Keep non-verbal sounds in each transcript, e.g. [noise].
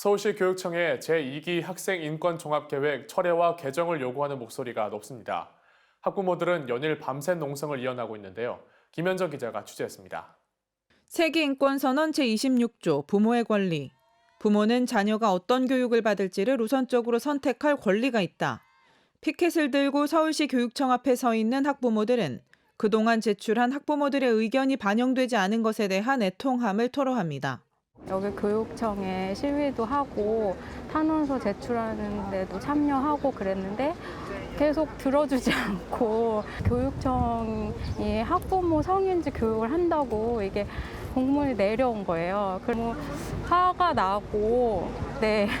서울시 교육청의 제2기 학생 인권 종합 계획 철회와 개정을 요구하는 목소리가 높습니다. 학부모들은 연일 밤새 농성을 이어나고 있는데요. 김현정 기자가 취재했습니다. 세계인권선언 제26조 부모의 권리. 부모는 자녀가 어떤 교육을 받을지를 우선적으로 선택할 권리가 있다. 피켓을 들고 서울시 교육청 앞에 서 있는 학부모들은 그동안 제출한 학부모들의 의견이 반영되지 않은 것에 대한 애통함을 토로합니다. 여기 교육청에 시위도 하고 탄원서 제출하는 데도 참여하고 그랬는데 계속 들어주지 [laughs] 않고 교육청이 학부모 성인지 교육을 한다고 이게 공문이 내려온 거예요. 그리고 화가 나고 네. [laughs]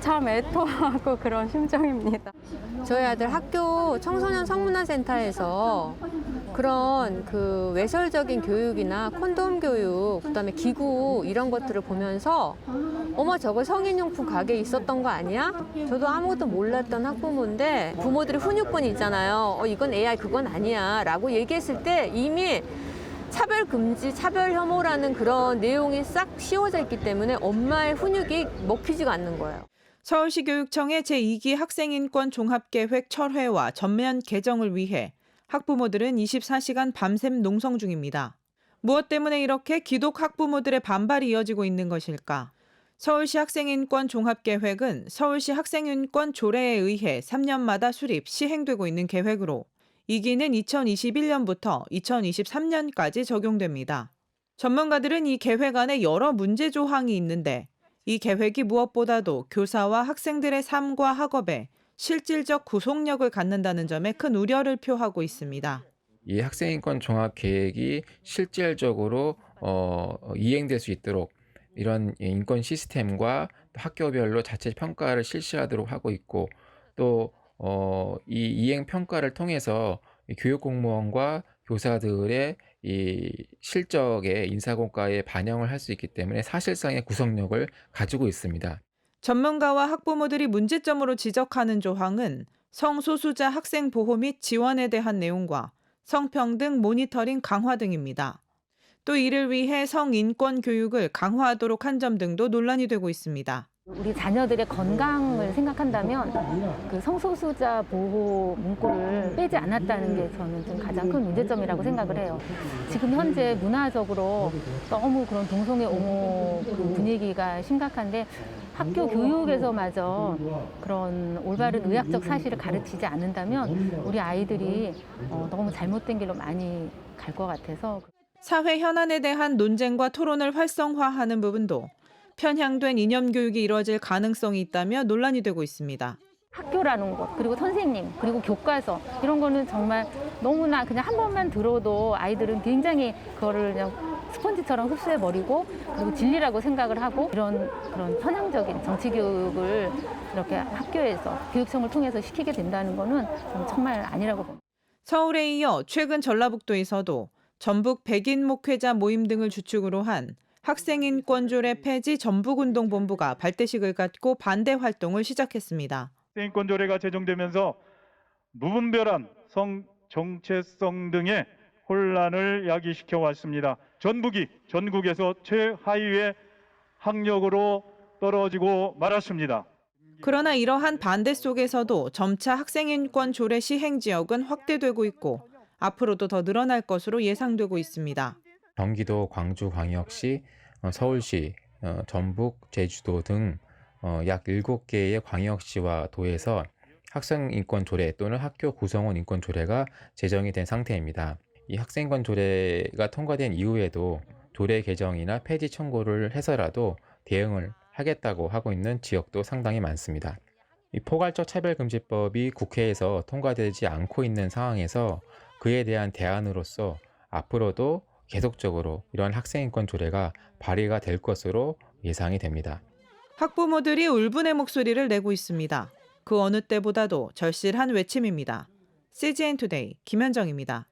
참 애통하고 그런 심정입니다. 저희 아들 학교 청소년 성문화센터에서 그런 그 외설적인 교육이나 콘돔 교육, 그다음에 기구 이런 것들을 보면서 어머 저거 성인용품 가게에 있었던 거 아니야? 저도 아무것도 몰랐던 학부모인데 부모들이 훈육분 있잖아요. 어 이건 AI 그건 아니야라고 얘기했을 때 이미 차별 금지, 차별 혐오라는 그런 내용이 싹 씌워져 있기 때문에 엄마의 훈육이 먹히지가 않는 거예요. 서울시 교육청의 제2기 학생인권 종합계획 철회와 전면 개정을 위해 학부모들은 24시간 밤샘 농성 중입니다. 무엇 때문에 이렇게 기독 학부모들의 반발이 이어지고 있는 것일까? 서울시 학생인권 종합계획은 서울시 학생인권 조례에 의해 3년마다 수립, 시행되고 있는 계획으로 이기는 2021년부터 2023년까지 적용됩니다. 전문가들은 이 계획 안에 여러 문제 조항이 있는데 이 계획이 무엇보다도 교사와 학생들의 삶과 학업에 실질적 구속력을 갖는다는 점에 큰 우려를 표하고 있습니다. 이 학생인권 종합 계획이 실질적으로 어, 이행될 수 있도록 이런 인권 시스템과 또 학교별로 자체 평가를 실시하도록 하고 있고 또 어, 이 이행 평가를 통해서 이 교육 공무원과 교사들의 이 실적의 인사공과에 반영을 할 수 있기 때문에 사실상의 구속력을 가지고 있습니다. 전문가와 학부모들이 문제점으로 지적하는 조항은 성소수자 학생 보호 및 지원에 대한 내용과 성평등 모니터링 강화 등입니다. 또 이를 위해 성인권 교육을 강화하도록 한 점 등도 논란이 되고 있습니다. 우리 자녀들의 건강을 생각한다면 그 성소수자 보호 문구를 빼지 않았다는 게 저는 좀 가장 큰 문제점이라고 생각을 해요. 지금 현재 문화적으로 너무 그런 동성애 옹호 그 분위기가 심각한데 학교 교육에서마저 그런 올바른 의학적 사실을 가르치지 않는다면 우리 아이들이 어, 너무 잘못된 길로 많이 갈 것 같아서 사회 현안에 대한 논쟁과 토론을 활성화하는 부분도 편향된 이념 교육이 이루어질 가능성이 있다며 논란이 되고 있습니다. 학교라는 곳 그리고 선생님 그리고 교과서 이런 거는 정말 너무나 그냥 한 번만 들어도 아이들은 굉장히 그거를 그냥 스펀지처럼 흡수해 버리고 그리고 진리라고 생각을 하고 이런 그런 편향적인 정치 교육을 이렇게 학교에서 교육청을 통해서 시키게 된다는 거는 정말 아니라고 봅니다. 서울에 이어 최근 전라북도에서도 전북 백인 목회자 모임 등을 주축으로 한 학생인권조례 폐지 전북운동본부가 발대식을 갖고 반대 활동을 시작했습니다. 인권조례가 제정되면서 무분별한 성 정체성 등의 혼란을 야기시켜 왔습니다. 전북이 전국에서 최하위의 학력으로 떨어지고 말았습니다. 그러나 이러한 반대 속에서도 점차 학생인권 조례 시행 지역은 확대되고 있고 앞으로도 더 늘어날 것으로 예상되고 있습니다. 경기도 광주 광역시, 어, 서울시, 어, 전북, 제주도 등 어, 약 7개의 광역시와 도에서 학생인권 조례 또는 학교 구성원 인권 조례가 제정이 된 상태입니다. 이 학생인권 조례가 통과된 이후에도 조례 개정이나 폐지 청구를 해서라도 대응을 하겠다고 하고 있는 지역도 상당히 많습니다. 이 포괄적 차별금지법이 국회에서 통과되지 않고 있는 상황에서 그에 대한 대안으로서 앞으로도 계속적으로 이러한 학생인권 조례가 발의가 될 것으로 예상이 됩니다. 학부모들이 울분의 목소리를 내고 있습니다. 그 어느 때보다도 절실한 외침입니다. CGN 투데이 김현정입니다.